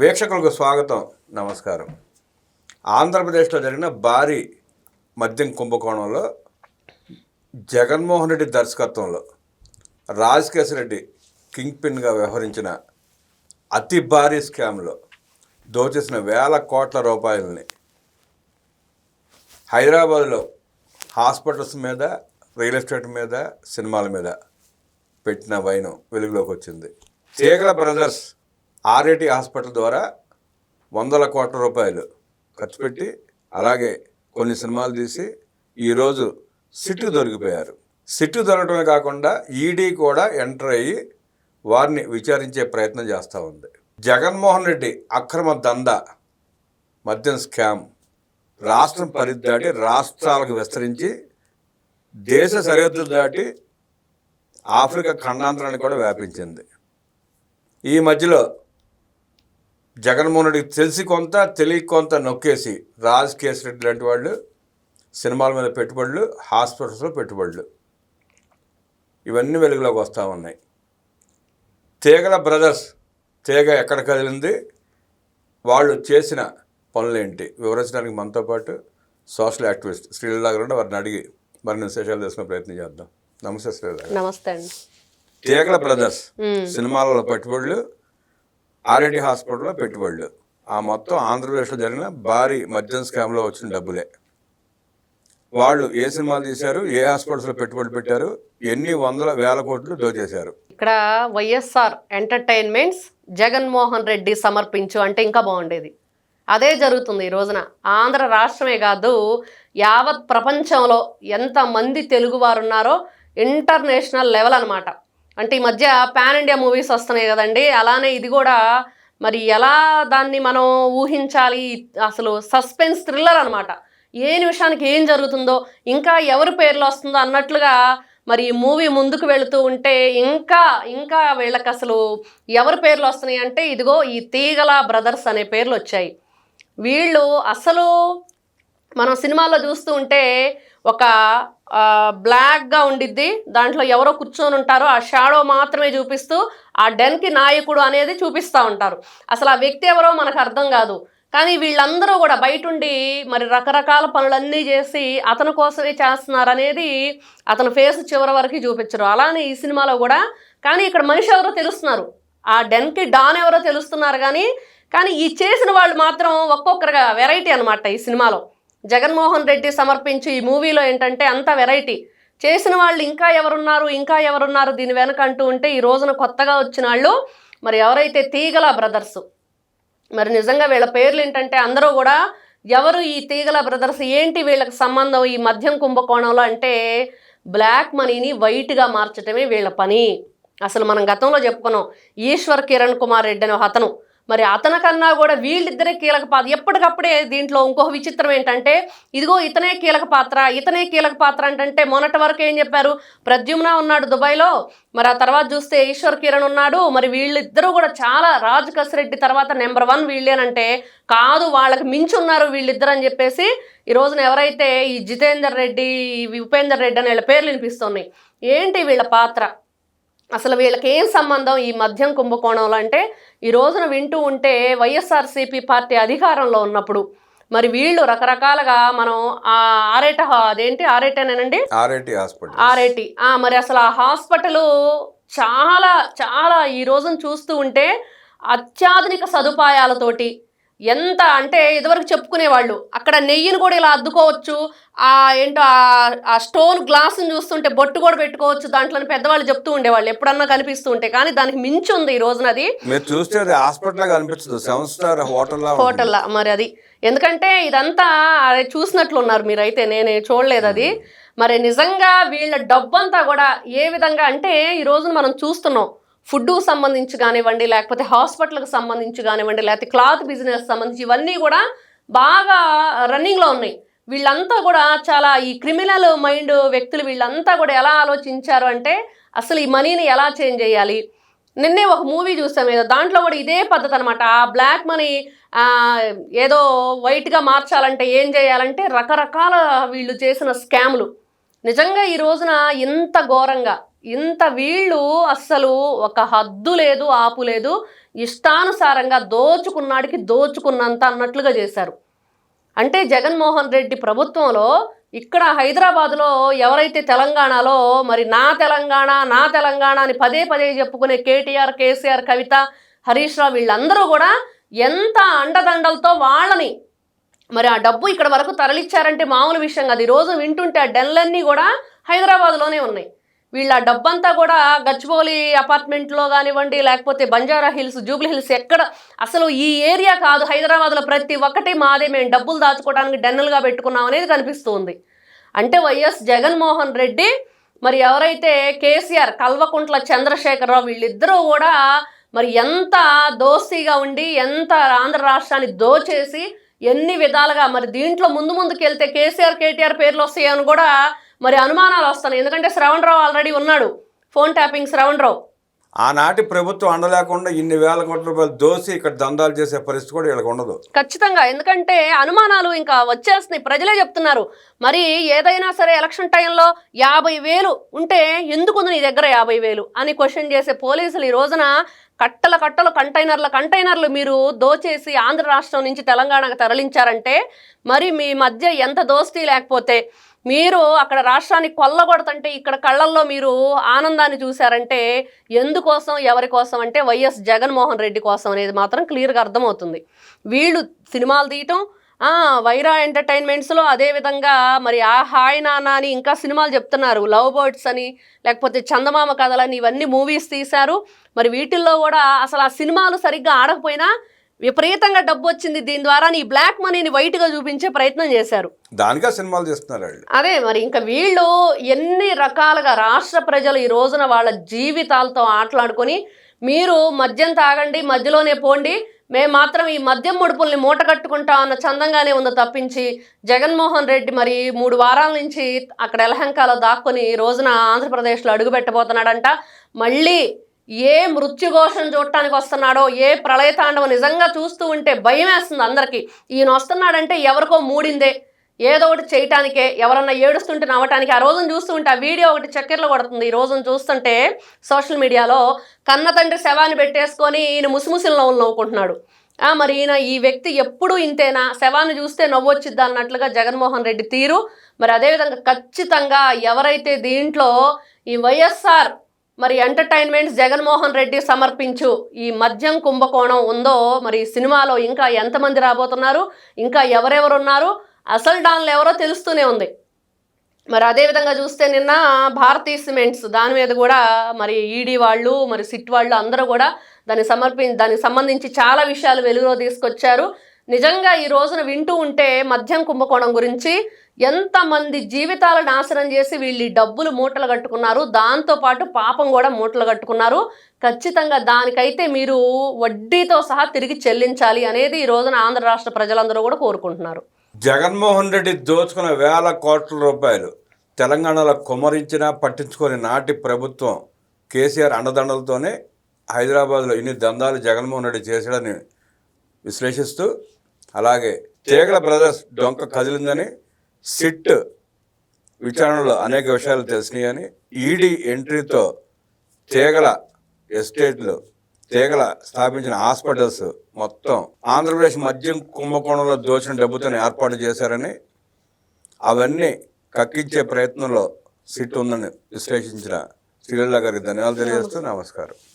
వీక్షకులకు స్వాగతం. నమస్కారం. ఆంధ్రప్రదేశ్లో జరిగిన భారీ మద్యం కుంభకోణంలో జగన్మోహన్ రెడ్డి దర్శకత్వంలో రాజకేశ్ రెడ్డి కింగ్ పిన్గా వ్యవహరించిన అతి భారీ స్కామ్లో దోచేసిన వేల కోట్ల రూపాయలని హైదరాబాద్లో హాస్పిటల్స్ మీద రియల్ ఎస్టేట్ మీద సినిమాల మీద పెట్టిన వైనం వెలుగులోకి వచ్చింది. తీగల బ్రదర్స్ ఆర్ఏటి హాస్పిటల్ ద్వారా వందల కోట్ల రూపాయలు ఖర్చు పెట్టి అలాగే కొన్ని సినిమాలు తీసి ఈరోజు సిట్టు దొరికిపోయారు. సిట్టు దొరకడమే కాకుండా ఈడీ కూడా ఎంటర్ అయ్యి వారిని విచారించే ప్రయత్నం చేస్తూ ఉంది. జగన్మోహన్ రెడ్డి అక్రమ దందా మద్యం స్కామ్ రాష్ట్రం పరిధి దాటి రాష్ట్రాలకు విస్తరించి దేశ సరిహద్దులు దాటి ఆఫ్రికా ఖండాంతరాన్ని కూడా వ్యాపించింది. ఈ మధ్యలో జగన్మోహన్ రెడ్డికి తెలిసి కొంత తెలియక కొంత నొక్కేసి రాజ్ కేసు రెడ్డి లాంటి వాళ్ళు సినిమాల మీద పెట్టుబడులు హాస్పిటల్స్లో పెట్టుబడులు. ఇవన్నీ వెలుగులోకి వస్తూ ఉన్నాయి. తీగల బ్రదర్స్ తీగ ఎక్కడ కదిలింది వాళ్ళు చేసిన పనులేంటి? వివరించడానికి మనతో పాటు సోషల్ యాక్టివిస్ట్ శ్రీలీలా గారు. వారిని అడిగి మరిన్ని విశేషాలు తెలుసుకునే ప్రయత్నం చేద్దాం. నమస్తే శ్రీలీలా. నమస్తే అండి. తీగల బ్రదర్స్ సినిమాలలో పెట్టుబడులు ఆర్ఎండి హాస్పిటల్లో పెట్టుబడులు. ఆ మొత్తం ఆంధ్రప్రదేశ్లో జరిగిన భారీ మద్యం స్కామ్లో వచ్చిన డబ్బులే. వాళ్ళు ఏ సినిమాలు తీశారు ఏ హాస్పిటల్స్లో పెట్టుబడులు పెట్టారు ఎన్ని వందల వేల కోట్లు దోచేశారు ఇక్కడ వైఎస్ఆర్ ఎంటర్టైన్మెంట్స్ జగన్మోహన్ రెడ్డి సమర్పించు అంటే ఇంకా బాగుండేది. అదే జరుగుతుంది ఈ రోజున. ఆంధ్ర రాష్ట్రమే కాదు యావత్ ప్రపంచంలో ఎంతమంది తెలుగువారు ఉన్నారో ఇంటర్నేషనల్ లెవెల్ అనమాట అంటే ఈ మధ్య పాన్ ఇండియా మూవీస్ వస్తున్నాయి కదండి. అలానే ఇది కూడా మరి ఎలా దాన్ని మనం ఊహించాలి? అసలు సస్పెన్స్ థ్రిల్లర్ అనమాట ఏ నిమిషానికి ఏం జరుగుతుందో ఇంకా ఎవరి పేర్లు వస్తుందో అన్నట్లుగా మరి ఈ మూవీ ముందుకు వెళుతూ ఉంటే ఇంకా ఇంకా వీళ్ళకి అసలు ఎవరి పేర్లు వస్తున్నాయి అంటే ఇదిగో ఈ తీగల బ్రదర్స్ అనే పేర్లు వచ్చాయి. వీళ్ళు అసలు మనం సినిమాల్లో చూస్తూ ఉంటే ఒక బ్లాక్గా ఉండిద్ది. దాంట్లో ఎవరో కూర్చొని ఉంటారో ఆ షాడో మాత్రమే చూపిస్తూ ఆ డెన్కి నాయకుడు అనేది చూపిస్తూ ఉంటారు. అసలు ఆ వ్యక్తి ఎవరో మనకు అర్థం కాదు. కానీ వీళ్ళందరూ కూడా బయట ఉండి మరి రకరకాల పనులన్నీ చేసి అతని కోసమే చేస్తున్నారు అనేది అతని ఫేస్ చివరి వరకు చూపించరు. అలానే ఈ సినిమాలో కూడా. కానీ ఇక్కడ మనిషి ఎవరో తెలుస్తున్నారు. ఆ డెన్కి డాన్ ఎవరో తెలుస్తున్నారు కానీ కానీ ఈ చేసిన వాళ్ళు మాత్రం ఒక్కొక్కరుగా వెరైటీ అనమాట ఈ సినిమాలో. జగన్మోహన్ రెడ్డి సమర్పించి ఈ మూవీలో ఏంటంటే అంత వెరైటీ. చేసిన వాళ్ళు ఇంకా ఎవరున్నారు ఇంకా ఎవరున్నారు దీని వెనక అంటూ ఉంటే ఈ రోజున కొత్తగా వచ్చిన వాళ్ళు మరి ఎవరైతే తీగల బ్రదర్స్ మరి నిజంగా వీళ్ళ పేర్లు ఏంటంటే అందరూ కూడా ఎవరు ఈ తీగల బ్రదర్స్ ఏంటి వీళ్ళకి సంబంధం ఈ మద్యం కుంభకోణంలో అంటే బ్లాక్ మనీని వైట్గా మార్చటమే వీళ్ళ పని. అసలు మనం గతంలో చెప్పుకున్నాం ఈశ్వర్ కిరణ్ కుమార్ రెడ్డి అనే అతను మరి అతనికన్నా కూడా వీళ్ళిద్దరే కీలక పాత్ర. ఎప్పటికప్పుడే దీంట్లో ఇంకొక విచిత్రం ఏంటంటే ఇదిగో ఇతనే కీలక పాత్ర ఇతనే కీలక పాత్ర అంటే మొన్నటి వరకు ఏం చెప్పారు? ప్రద్యుమ్న ఉన్నాడు దుబాయ్లో. మరి ఆ తర్వాత చూస్తే ఈశ్వర్ కిరణ్ ఉన్నాడు. మరి వీళ్ళిద్దరూ కూడా చాలా రాజ్ కసిరెడ్డి తర్వాత నెంబర్ వన్ వీళ్ళేనంటే కాదు వాళ్ళకి మించి ఉన్నారు వీళ్ళిద్దరు అని చెప్పేసి ఈ రోజున ఎవరైతే ఈ జితేందర్ రెడ్డి ఈ ఉపేందర్ రెడ్డి అనే వీళ్ళ పేర్లు వినిపిస్తున్నాయి. ఏంటి వీళ్ళ పాత్ర? అసలు వీళ్ళకి ఏం సంబంధం ఈ మద్యం కుంభకోణంలో అంటే ఈ రోజున వింటూ ఉంటే వైఎస్ఆర్సీపీ పార్టీ అధికారంలో ఉన్నప్పుడు. మరి వీళ్ళు రకరకాలుగా మనం ఆ ఆరేట అదేంటి? ఆరేటనేనండి ఆర్ఐటి హాస్పిటల్ ఆర్ఐటి మరి అసలు ఆ హాస్పిటల్ చాలా చాలా ఈ రోజున చూస్తూ ఉంటే అత్యాధునిక సదుపాయాలతోటి ఎంత అంటే ఇదివరకు చెప్పుకునేవాళ్ళు. అక్కడ నెయ్యిని కూడా ఇలా అద్దుకోవచ్చు. ఆ ఏంటో ఆ- స్టోన్ గ్లాస్ని చూస్తుంటే బొట్టు కూడా పెట్టుకోవచ్చు. దాంట్లో పెద్దవాళ్ళు చెప్తూ ఉండేవాళ్ళు. ఎప్పుడన్నా కనిపిస్తూ ఉంటే. కానీ దానికి మించి ఉంది ఈ రోజున అది. మీరు చూస్తే అది హాస్పిటల్ సెవెన్ స్టార్ హోటల్ లా ఉంటుంది. హోటల్లా మరి అది. ఎందుకంటే ఇదంతా చూసినట్లు ఉన్నారు మీరైతే. నేను చూడలేదు అది. మరి నిజంగా వీళ్ళ డబ్బంతా కూడా ఏ విధంగా అంటే ఈ రోజున మనం చూస్తున్నాం. ఫుడ్ సంబంధించి కానివ్వండి లేకపోతే హాస్పిటల్కి సంబంధించి కానివ్వండి లేకపోతే క్లాత్ బిజినెస్ సంబంధించి ఇవన్నీ కూడా బాగా రన్నింగ్లో ఉన్నాయి. వీళ్ళంతా కూడా చాలా ఈ క్రిమినల్ మైండ్ వ్యక్తులు వీళ్ళంతా కూడా ఎలా ఆలోచించారు అంటే అసలు ఈ మనీని ఎలా చేంజ్ చేయాలి? నిన్నే ఒక మూవీ చూసాం ఏదో దాంట్లో కూడా ఇదే పద్ధతి అనమాట ఆ బ్లాక్ మనీ ఏదో వైట్గా మార్చాలంటే ఏం చేయాలంటే రకరకాల వీళ్ళు చేసిన స్కామ్లు. నిజంగా ఈ రోజున ఇంత ఘోరంగా ఇంత వీళ్ళు అస్సలు ఒక హద్దు లేదు ఆపు లేదు. ఇష్టానుసారంగా దోచుకున్నాడికి దోచుకున్నంత అన్నట్లుగా చేశారు. అంటే జగన్మోహన్ రెడ్డి ప్రభుత్వంలో ఇక్కడ హైదరాబాద్లో ఎవరైతే తెలంగాణలో మరి నా తెలంగాణ నా తెలంగాణ అని పదే పదే చెప్పుకునే కేటీఆర్ కేసీఆర్ కవిత హరీష్ రావు వీళ్ళందరూ కూడా ఎంత అండదండలతో వాళ్ళని మరి ఆ డబ్బు ఇక్కడ వరకు తరలిచ్చారంటే మామూలు విషయం కాదు. ఈరోజు రోజు వింటుంటే ఆ డెన్లన్నీ కూడా హైదరాబాద్లోనే ఉన్నాయి. వీళ్ళ డబ్బంతా కూడా గచ్చిబౌలి అపార్ట్మెంట్లో కానివ్వండి లేకపోతే బంజారా హిల్స్ జూబ్లీ హిల్స్ ఎక్కడ? అసలు ఈ ఏరియా కాదు. హైదరాబాద్లో ప్రతి ఒక్కటి మాదే. మేము డబ్బులు దాచుకోవడానికి డెన్నులుగా పెట్టుకున్నాం అనేది కనిపిస్తుంది. అంటే వైఎస్ జగన్మోహన్ రెడ్డి మరి ఎవరైతే కేసీఆర్ కల్వకుంట్ల చంద్రశేఖరరావు వీళ్ళిద్దరూ కూడా మరి ఎంత దోస్తీగా ఉండి ఎంత ఆంధ్ర రాష్ట్రాన్ని దోచేసి ఎన్ని విధాలుగా మరి దీంట్లో ముందు ముందుకు వెళ్తే కేసీఆర్ కేటీఆర్ పేర్లు వస్తాయని కూడా మరి అనుమానాలు వస్తున్నాయి ఎందుకంటే శ్రవణ్ రావు ఆల్రెడీ ఉన్నాడు. ఫోన్ ట్యాపింగ్ శ్రవణ్ రావు ఆనాటి ప్రభుత్వం అండలేకుండా ఇన్ని వేల కోట్ల రూపాయలు దోసి ఇక్కడ దందాలు చేసే పరిస్థితి కూడా వీళ్ళకి ఉండదు. ఖచ్చితంగా. ఎందుకంటే అనుమానాలు ఇంకా వచ్చేస్తున్నాయి. ప్రజలే చెప్తున్నారు. మరి ఏదైనా సరే ఎలక్షన్ టైంలో యాభై వేలు ఉంటే ఎందుకు నీ దగ్గర యాభై వేలు అని క్వశ్చన్ చేసే పోలీసులు ఈ రోజున కట్టల కట్టలు కంటైనర్ల కంటైనర్లు మీరు దోచేసి ఆంధ్ర రాష్ట్రం నుంచి తెలంగాణకు తరలించారంటే మరి మీ మధ్య ఎంత దోస్తీ లేకపోతే మీరు అక్కడ రాష్ట్రాన్ని కొల్లగొడతంటే ఇక్కడ కళ్ళల్లో మీరు ఆనందాన్ని చూశారంటే ఎందుకోసం ఎవరి కోసం అంటే వైఎస్ జగన్మోహన్ రెడ్డి కోసం అనేది మాత్రం క్లియర్గా అర్థమవుతుంది. వీళ్ళు సినిమాలు తీయటం వైరా ఎంటర్టైన్మెంట్స్లో అదేవిధంగా మరి ఆ హాయ్ నానా అని ఇంకా సినిమాలు చెప్తున్నారు. లవ్ బర్డ్స్ అని లేకపోతే చందమామ కథలని ఇవన్నీ మూవీస్ తీశారు. మరి వీటిల్లో కూడా అసలు ఆ సినిమాలు సరిగ్గా ఆడకపోయినా విపరీతంగా డబ్బు వచ్చింది. దీని ద్వారా ఈ బ్లాక్ మనీని వైట్గా చూపించే ప్రయత్నం చేశారు. దానికే సినిమాలు తీస్తున్నారు వాళ్ళు. అదే మరి ఇంకా వీళ్ళు ఎన్ని రకాలుగా రాష్ట్ర ప్రజలు ఈ రోజున వాళ్ళ జీవితాలతో ఆటలాడుకొని మీరు మద్యం తాగండి మధ్యలోనే పోండి మేము మాత్రం ఈ మద్యం ముడుపుల్ని మూట కట్టుకుంటాం అన్న చందంగానే ఉందో తప్పించి జగన్మోహన్ రెడ్డి మరి మూడు వారాల నుంచి అక్కడ ఎలహంకాలో దాక్కుని ఈ రోజున ఆంధ్రప్రదేశ్లో అడుగు పెట్టబోతున్నాడంట మళ్ళీ ఏ మృత్యుఘోషం చూడటానికి వస్తున్నాడో ఏ ప్రళయతాండవం నిజంగా చూస్తూ ఉంటే భయం వేస్తుంది అందరికీ. ఈయన వస్తున్నాడంటే ఎవరికో మూడిందే. ఏదో ఒకటి చేయటానికే ఎవరన్నా ఏడుస్తుంటే నవ్వటానికి. ఆ రోజున చూస్తూ ఉంటే ఆ వీడియో ఒకటి చక్కెరలో కొడుతుంది. ఈ రోజును చూస్తుంటే సోషల్ మీడియాలో కన్న తండ్రి శవాన్ని పెట్టేసుకొని ఈయన ముసిముసిలు నవ్వులు నవ్వుకుంటున్నాడు మరి ఈయన ఈ వ్యక్తి ఎప్పుడు ఇంతేనా? శవాన్ని చూస్తే నవ్వొచ్చిద్దా అన్నట్లుగా జగన్మోహన్ రెడ్డి తీరు. మరి అదేవిధంగా ఖచ్చితంగా ఎవరైతే దీంట్లో ఈ వైఎస్ఆర్ మరి ఎంటర్టైన్మెంట్స్ జగన్మోహన్ రెడ్డి సమర్పించు ఈ మద్యం కుంభకోణం ఉందో మరి సినిమాలో ఇంకా ఎంతమంది రాబోతున్నారు? ఇంకా ఎవరెవరు ఉన్నారు అసలు డాన్లు ఎవరో తెలుస్తూనే ఉంది. మరి అదేవిధంగా చూస్తే నిన్న భారతీ సిమెంట్స్ దాని మీద కూడా మరి ఈడీ వాళ్ళు మరి సిట్ వాళ్ళు అందరూ కూడా దాన్ని సమర్పి దానికి సంబంధించి చాలా విషయాలు వెలుగులో తీసుకొచ్చారు. నిజంగా ఈ రోజున వింటూ ఉంటే మద్యం కుంభకోణం గురించి ఎంతమంది జీవితాలు నాశనం చేసి వీళ్ళు డబ్బులు మూటలు కట్టుకున్నారు దాంతోపాటు పాపం కూడా మూటలు కట్టుకున్నారు. ఖచ్చితంగా దానికైతే మీరు వడ్డీతో సహా తిరిగి చెల్లించాలి అనేది ఈ రోజున ఆంధ్ర రాష్ట్ర ప్రజలందరూ కూడా కోరుకుంటున్నారు. జగన్మోహన్ రెడ్డి దోచుకున్న వేల కోట్ల రూపాయలు తెలంగాణలో కుమరించిన పట్టించుకొని నాటి ప్రభుత్వం కేసీఆర్ అండదండలతోనే హైదరాబాద్లో ఇన్ని దందాలు జగన్మోహన్ రెడ్డి చేశాడని విశ్లేషిస్తూ అలాగే తీగల బ్రదర్స్ డొంక కదిలిందని సిట్ విచారణలో అనేక విషయాలు తెలిసినాయని ఈడీ ఎంట్రీతో తీగల ఎస్టేట్లు తీగల స్థాపించిన హాస్పిటల్స్ మొత్తం ఆంధ్రప్రదేశ్ మద్యం కుంభకోణంలో దోచిన డబ్బుతో ఏర్పాటు చేశారని అవన్నీ కక్కించే ప్రయత్నంలో సిట్ ఉందని విశ్లేషించిన శ్రీలల్ల గారికి ధన్యవాదాలు తెలియజేస్తూ నమస్కారం.